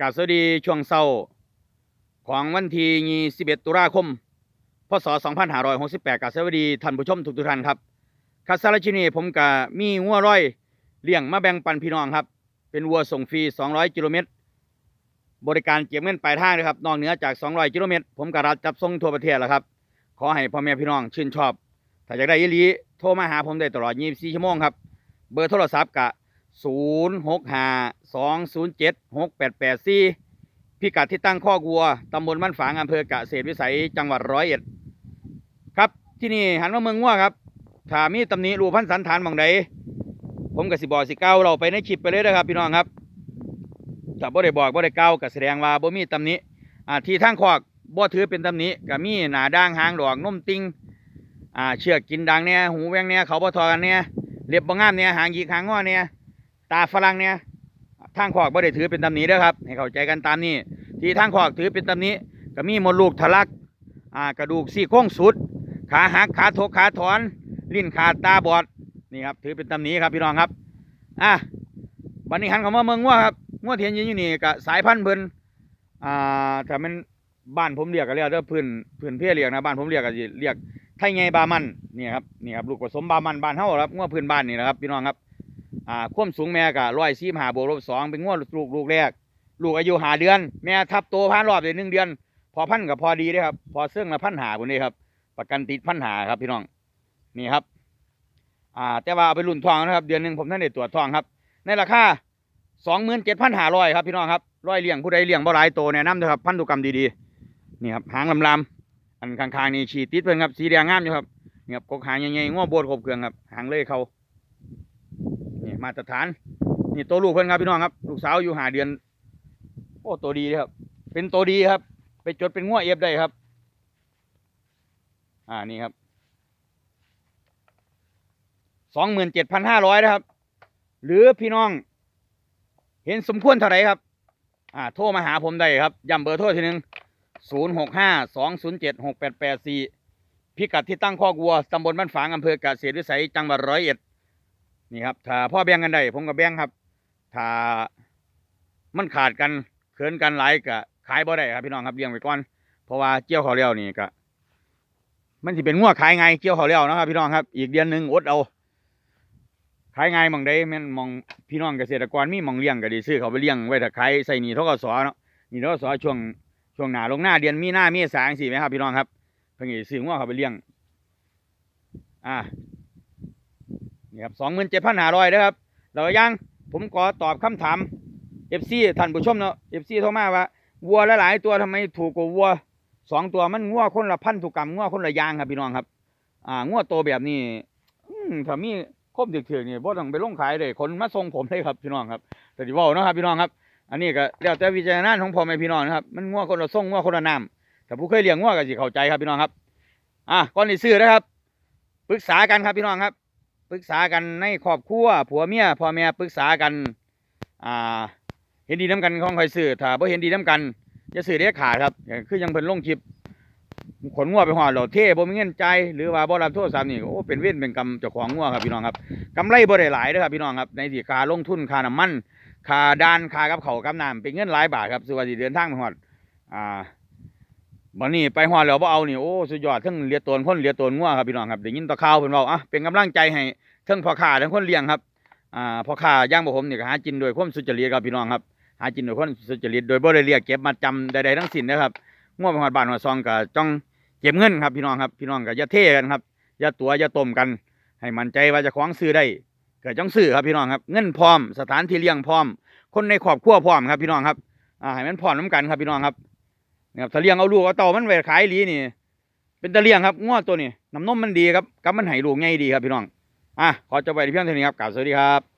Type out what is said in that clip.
กราบสวัสดีช่วงเช้าของวันที่21ตุลาคม พศ 2568กาบสวัสดีท่านผู้ชมทุกทุกท่านครับคัสซาลชินีผมก็มีงัวร้อยเลี้ยงมาแบ่งปันพี่น้องครับ เป็นวัวส่งฟรี 200 กิโลเมตร บริการเก็บเงินปลายทางนะครับ นอกเหนือจาก 200 กิโลเมตร ผมก็รับจับส่งทั่วประเทศแล้วครับ ขอให้พ่อแม่พี่น้องชื่นชอบ ถ้าอยากได้ยีหลีโทรมาหาผมได้ตลอด 24 ชั่วโมงครับ เบอร์โทรศัพท์กะ0 6 5 2 0 7 6 8 8 4พิกัดที่ตั้งข้อกวัวตำบลบ้านฝางอำเภอกะเกษตรวิสัยจังหวัดร้อยเอ็ดครับที่นี่หันมาเมืองงัวครับถ้ามีตำหนิรูพันสันฐานบางใดผมกับสิบอสิเก้าเราไปในคลิปไปเลยนะครับ พี่น้องครับถ้าบ่ได้บอกบ่ได้เก้าก็แสดงว่าบ่มีตำหนิอ่าที่ทางคอกบ่ถือเป็นตำหนิก็มีหนาด่างหางดอกนุ่มติงอ่าเชือกกินดังเนี่ยหูแวงเนี่ยเขาบ่ทอกันเนี่ยเล็บบ่งามเนี่ยหางหยิกหางงอเนี่ย ตาฝรั่งเนี่ยทางคอกบ่ได้ถือเป็นตำหนิเด้อครับ ให้เข้าใจกันตามนี้ ที่ทางคอกถือเป็นตำหนิก็มีมดลูกทะลักอ่ากระดูกซี่โครงสุด ขาหักขาทกขาถอน ลิ้นขาดตาบอดนี่ครับถือเป็นตำหนิครับพี่น้องครับอะวันนี้หันเข้ามาเมืองงัวครับงัวเทียนยืนอยู่นี่กับสายพันธุ์เพิ่นอ่าถ้ามันบ้านผมเรียกก็เรียกเด้อพื้นพื้นเพี้ยเรียกนะบ้านผมเรียกก็สิเรียกไทยไงบามันนี่ครับนี่ครับลูกผสมบามันบ้านเฮาครับงัวพื้นบ้านนี่แหละครับพี่น้องครับ อ่าควมสูงแม่ก็ร้อยสี่หาบวกลบสองเป็นงัวลูกลูกแรก ลูกอายุหาเดือน แม่ทับโตผ่านรอบเลยหนึ่งเดือน พอพันกับพอดีเด้ครับ พอเสื่องละพันหาคนนี้ครับ ประกันติดพันหาครับพี่น้องนี่ครับอ่าแต่ว่าเอาไปรุ่นทองนะครับ เดือนหนึ่งผมท่านได้ตรวจทองครับ ในราคาสองหมื่นเจ็ดพันหาร้อยครับพี่น้องครับร้อยเลี้ยงผู้ใดเลี้ยงบ่หลายโตแนะนำด้วยครับพันธุกรรมดีๆนี่ครับหางลำๆอันข้างๆนี่ฉีดติดเพิ่นครับสีแดงงามอยู่ครับนี่ครับกกหางใหญ่ๆง้อโบดครบเครื่องครับหางเลยเขา มาตรฐาน นี่ตัวลูกเพิ่อนครับพี่น้องครับ ลูกสาวอยู่หาเดือน โอ้ตัวดีครับ เป็นตัวดีครับ ไปจดเป็นง้อเอฟได้ครับ อ่านี่ครับสองหมื่นเจ็ดพันห้าร้อยนะครับ หรือพี่น้อง เห็นสมควรเท่าไหร่ครับ อ่า โทรมาหาผมได้ครับย้ำเบอร์โทรทีหนึ่งศูนย์หกห้าสองศูนย์เจ็ดหกแปดแปดสี่พิกัดที่ตั้งข้อกวัวตำบลบ้านฝางอำเภอเกษตรวิสัยจังหวัดร้อยเอ็ด นี่ครับถ้าพ่อแบ่งกันได้ผมก็แบ่งครับ ถ้ามันขาดกันเขินกันหลายก็ขายบ่ได้ครับพี่น้องครับเลี้ยงไว้ก่อนเพราะว่าเกี่ยวเขาวแล้วนี่ก็มันสิเป็นงัวขายไงเกี่ยวเขาวแล้วนะครับพี่น้องครับ อีกเดือนหนึ่งอดเอาขายไงมองได้แม่นมองพี่น้องเกษตรกรมีมองเลี้ยงก็ดีซื้อเขาไปเลี้ยงไว้ถ้าขายใส่หนีทกศเนาะหนีทกศช่วงช่วงหนาลงหน้าเดือนมีหน้ามีสางสิไหมครับพี่น้องครับเพิ่งสิซื้องัวเขาไปเลี้ยง อ่า นี่ครับสองหมื่นเจ็ดพันห้าร้อยนะครับแล้วก็ยังผมขอตอบคำถามเอฟซีท่านผู้ชมเนาะเอฟซีโทรมาว่าวัวหลายๆตัวทำไมถูกกว่าวัวสองตัวมันงัวคนละพันธุกรรมงัวคนละยางครับพี่น้องครับ อ่างัวโตแบบนี้อืถ้ามีครบถึกๆนี่บ่ต้องไปลงขายเลยคนมาส่งผมเลยครับพี่น้องครับแต่ที่ว่าเนาะครับพี่น้องครับ อันนี้ก็แล้วแต่วิจารณญาณของพ่อแม่พี่น้องนะครับมันงัวคนละส่งงัวคนละน้ำแต่ผู้เคยเลี้ยงงัวก็สิเข้าใจครับพี่น้องครับ อะก่อนที่ซื้อนะครับปรึกษากันครับพี่น้องครับ ปรึกษากันในครอบครัวผัวเมียพ่อแม่ปรึกษากันอ่าเห็นดีน้ำกันของใครซื้อถ้าบ่เห็นดีน้ำกันจะซื้อเด็ดขาดครับคือยังเพิ่นลงคลิปขนงัวไปหอดเราเท่บ่มีเงินใจหรือว่าบ่รับโทษสามนี่โอ้เป็นเว้นเป็นกรรมเจ้าของงัวครับพี่น้องครับกำไรบ่ได้หลายเด้อครับพี่น้องครับในที่ค่าลงทุนค่าน้ำมันค่าดานค่ากับเขาวกับน้ำเป็นเงินหลายบาทครับสุว่าสิเดินทางไปหอดอ่า บัดนี้ไปหอดแล้วบ่เอานี่โอ้สุดยอดทั้งเลียตนคนเลียตนงัวครับพี่น้องครับได้ยินตะข่าวเพิ่นเว้าอะเป็นกำลังใจให้ทั้งพ่อค้าทั้งคนเลี้ยงครับอ่าพ่อค้าย่างบ่ผมนี่ก็หากินโดยความสุจริตครับพี่น้องครับหากินโดยความสุจริตโดยบ่ได้เรียกเก็บมาจำใดๆทั้งสิ้นนะครับงัวไปหอดบ้านหอดซองก็จ้องเก็บเงินครับพี่น้องครับพี่น้องก็อย่าเท่กันครับอย่าตัวอย่าต้มกัน ให้มั่นใจว่าจะคล้องซื้อได้เกิดจ้องซื้อครับพี่น้องครับเงินพร้อมสถานที่เลี้ยงพร้อม คนในครอบครัวพร้อมครับพี่น้องครับอ่าให้มันพร้อมน้ำกันครับพี่น้องครับ นะครับถ้าเลี้ยงเอาลูกเอาเต่ามันไปขายอีหลีนี่ เป็นตะเลี้ยงครับง้อตัวนี้น้ำนมมันดีครับกับมันไห้ลูกง่ายดีครับพี่น้องอะขอจบไปที่เพียงเท่านี้ครับกล่าวสวัสดีครับ